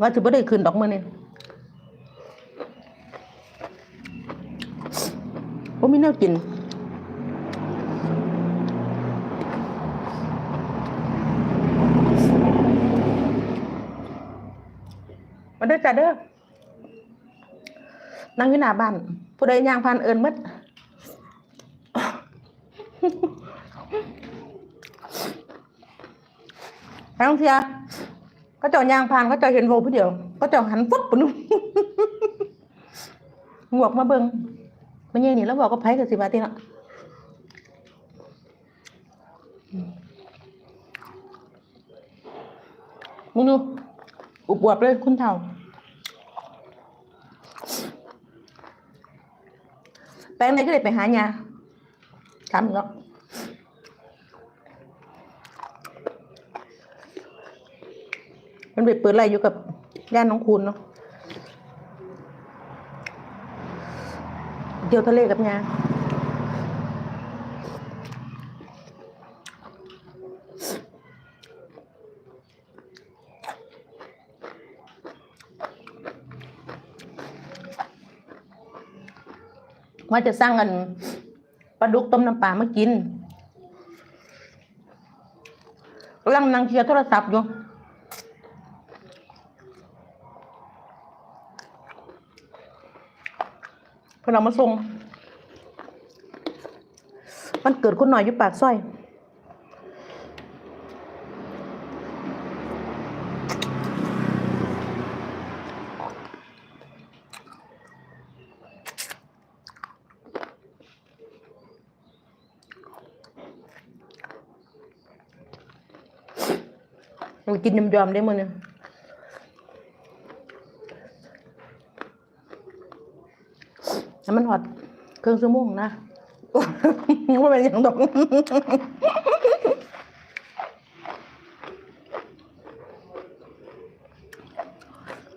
ว่าถือว่าได้คืนดอกมือนี่ผมมีแนวกินมาเด้อจ้าเด้อนั่งอยู่หน้าบ้านผู้ใดย่างผ่านเอินมัดทางเทียก็เจ้ายางเชียวก็เจ้าหัน แล้วบอกก็ไผกับสิบาทนี่ละมึงดูอุบวบเลยคุณเท่าแป้งไหนก็เลยไปหายาทำเนาะ มันไปเปิดอะไรอยู่กับย่านน้องคูณเนาะเดียวทะเลกับงาว่าจะสร้างกันปลาดุกต้มน้ำปลามากินกำลังนั่งเคลียร์โทรศัพท์อยู่ เพนเอามาส่งมันเกิดคนหน่อยอยู่ปากซอยกินยำๆได้มั้งเนี่ย แล้ว มันหอดเครื่องชั่วโมงนะว่าเป็นอย่างดอก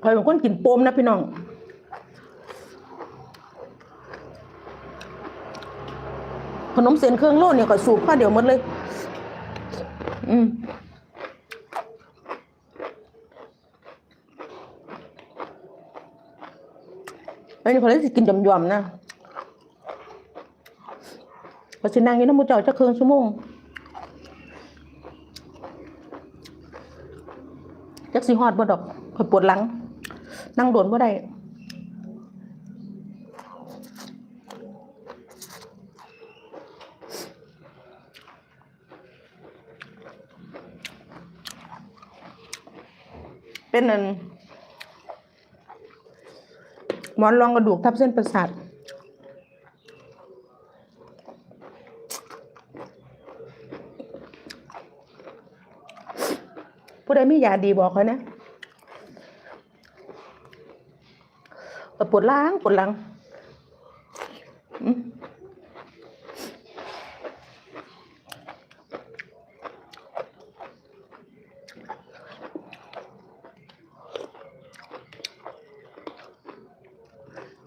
คอยเป็นคนกินโปมนะพี่น้องขนมเส้นเครื่องโล่เนี่ยก็สูบข้าเดี๋ยวหมดเลย อืม แล้วนี่เขาเลยสิกินยำๆนะพอสินั่งยู่น้ำมูเจ้าจะเครื่องชั่วโมงจักสิฮอดบ่ดอกคอปวดหลัง นั่งโดนบ่ได้เป็นนั่น หมอนรองกระดูกทับเส้นประสาทผู้ใดมียาดีบอกเขานะปวดล้างปวดหลังอืม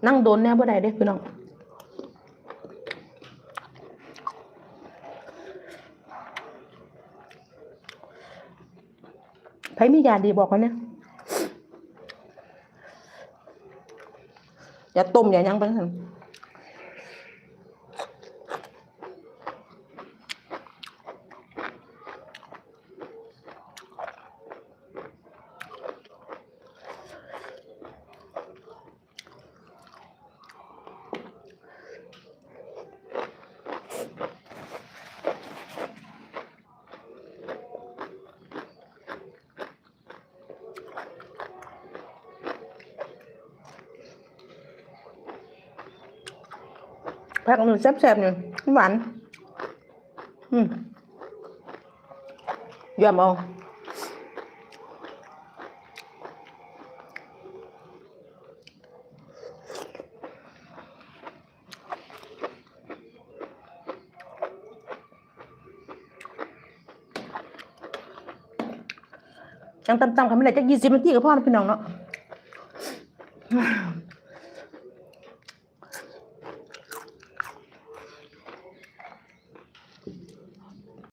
นั่งโดนแน่บ่ได้เด้พี่น้องใครมียาดีบอกเขาเนี่ยอย่าต้มอย่ายังไปสั่น ผักหนึ่งแซ่บๆหนึ่งหวาน อืมยอมเอาจังตำๆคำไม่ได้จะยี่สิบนาทีกับพ่อนะพี่น้องเนาะ